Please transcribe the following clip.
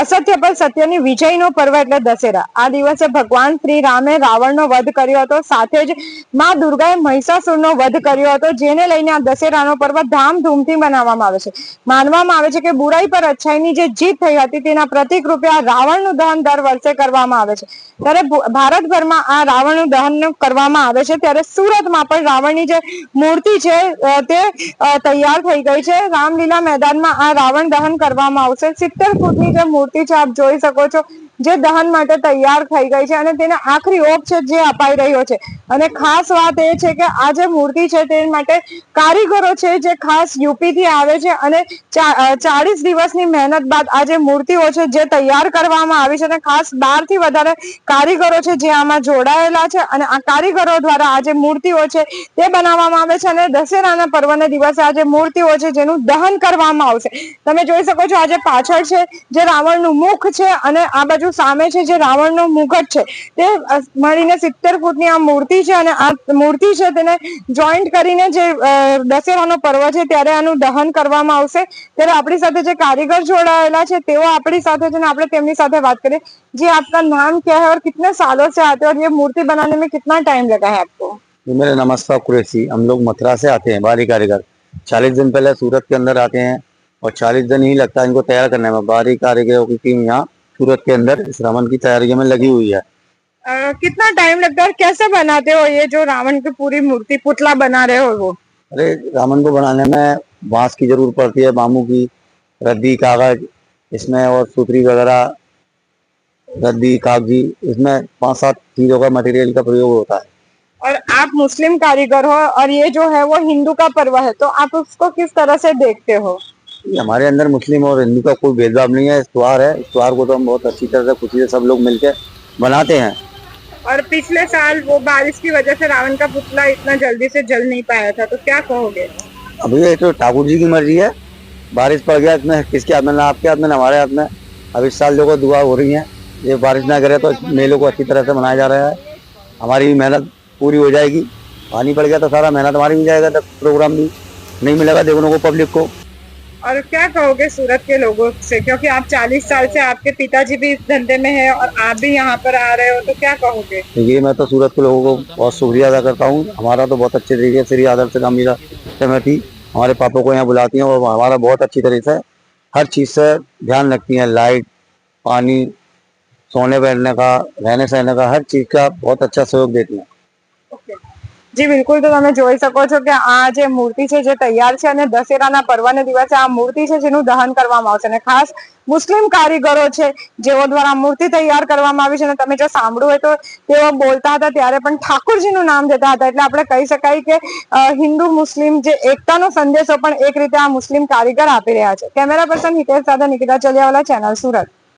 અસત્ય પર સત્યની વિજયનો પર્વ એટલે દશેરા. આ દિવસે ભગવાન શ્રી રામે રાવણનો વધ કર્યો હતો. સાથે જ માં દુર્ગાએ મહિષાસુરનો વધ કર્યો હતો. જેને લઈને આ દશેરાનો પર્વ ધામધૂમથી મનાવવામાં આવે છે. માનવામાં આવે છે કે બુરાઈ પર અચ્છાઈની જે જીત થઈ હતી તેના પ્રતિક રૂપે આ રાવણનું દહન દર વર્ષે કરવામાં આવે છે. ત્યારે ભારતભરમાં આ રાવણનું દહન કરવામાં આવે છે ત્યારે સુરતમાં પણ રાવણની જે મૂર્તિ છે તે તૈયાર થઈ ગઈ છે. રામલીલા મેદાનમાં આ રાવણ દહન કરવામાં આવશે. સિત્તેર ફૂટની જે મૂર્તિ છે આપ જોઈ શકો છો. જે દહન માટે તૈયાર થઈ ગઈ છે અને તેને આખરી ઓપછેદ જે અપાઈ રહ્યો છે. અને ખાસ વાત એ છે કે આ જે મૂર્તિ છે તે માટે કારીગરો છે જે ખાસ યુપીથી આવે છે અને ચાલીસ દિવસની મહેનત બાદ આ જે મૂર્તિઓ છે જે તૈયાર કરવામાં આવી છે અને ખાસ બારથી વધારે કારીગરો છે જે આમાં જોડાયેલા છે અને આ કારીગરો દ્વારા આ જે મૂર્તિઓ છે તે બનાવવામાં આવે છે અને દશેરાના પર્વના દિવસે આ જે મૂર્તિઓ છે જેનું દહન કરવામાં આવશે. તમે જોઈ શકો છો આજે પાછળ છે જે રાવણનું મુખ છે અને આ બાજુ સામે છે જે રાવણનો મુગટ છે તે અ, મળીને સિત્તેર ફૂટની આ મૂર્તિ છે અને આ મૂર્તિ છે તેને જોઈન્ટ કરીને જે અ, દશેરાનો પર્વ છે ત્યારે આનું દહન કરવામાં આવશે ત્યારે આપણી સાથે જે કારીગર જોડાયેલા છે તેઓ આપણી સાથે છે ને આપણે તેમની સાથે વાત કરીએ जी आपका नाम क्या है और कितने सालों से आते हो और ये मूर्ति बनाने में कितना टाइम लगा है आपको जी मेरा नमस्कार कुरैशी हम लोग मथुरा से आते हैं बाहरी कारीगर चालीस दिन पहले सूरत के अंदर आते हैं और चालीस दिन ही लगता है इनको तैयार करने में बाहरी कारीगरों की टीम यहाँ सूरत के अंदर इस रावण की तैयारी में लगी हुई है। अ, कितना टाइम लगता है और कैसे बनाते हो ये जो रावण की पूरी मूर्ति पुतला बना रहे हो वो? अरे रावण को बनाने में बाँस की ज़रूरत पड़ती है बामू की रद्दी कागज़ इसमें और सूत्री वगैरह रद्दी कागज़ी इसमें पाँच सात चीज़ों का मटेरियल का प्रयोग होता है। और आप मुस्लिम कारीगर हो और ये जो है वो हिंदू का पर्व है तो आप उसको किस तरह से देखते हो? हमारे अंदर मुस्लिम और हिंदू का कोई भेदभाव नहीं है इस त्योहार है। इस त्योहार को तो हम बहुत अच्छी तरह से खुशी से सब लोग मिलकर मनाते हैं। और पिछले साल वो बारिश की वजह से रावण का पुतला इतना जल्दी से जल नहीं पाया था तो क्या कहोगे? अभी ये तो ठाकुर जी की मर्ज़ी है। बारिश पड़ गया इसमें किसके हाथ में ना आपके हाथ में ना हमारे हाथ में। अब इस साल देखो दुआ हो रही है। ये बारिश ना करे तो मेलों को अच्छी तरह से मनाया जा रहा है। हमारी भी मेहनत पूरी हो जाएगी। पानी पड़ गया तो सारा मेहनत हमारी भी जाएगा तो प्रोग्राम भी नहीं मिलेगा देखने को पब्लिक को। और क्या कहोगे सूरत के लोगों से? क्योंकि आप 40 साल से आपके पिताजी भी इस धंधे में है और आप भी यहाँ पर आ रहे हो तो क्या कहोगे? ये मैं तो सूरत के लोगों को बहुत शुक्रिया अदा करता हूँ। हमारा तो बहुत अच्छे तरीके से श्री आदर्श गंभीरा समिति हमारे पापा को यहाँ बुलाती हैं और हमारा बहुत अच्छी तरीके से हर चीज़ से ध्यान रखती हैं। लाइट, पानी, सोने बैठने का, रहने सहने का, हर चीज़ का बहुत अच्छा सहयोग देती हैं। જી, બિલકુલ. તો તમે જોઈ શકો છો કે આ જે મૂર્તિ છે, જે તૈયાર છે અને દશેરાના પર્વને દિવસે આ મૂર્તિ છે, જેનું દહન કરવામાં આવશે. અને ખાસ મુસ્લિમ કારીગરો છે, જેઓ દ્વારા મૂર્તિ તૈયાર કરવામાં આવી છે. અને તમે જો સાંભળ્યું હોય તો તેઓ બોલતા હતા, ત્યારે પણ ઠાકોરજીનું નામ જતા હતા. એટલે આપણે કહી શકાય કે હિન્દુ, મુસ્લિમ જે એકતાનો સંદેશો પણ એક રીતે આ મુસ્લિમ કારીગર આપી રહ્યા છે. કેમેરા પર્સન હિતેશ સાથે નિકિતા ચલિયાવાલા, ચેનલ સુરત.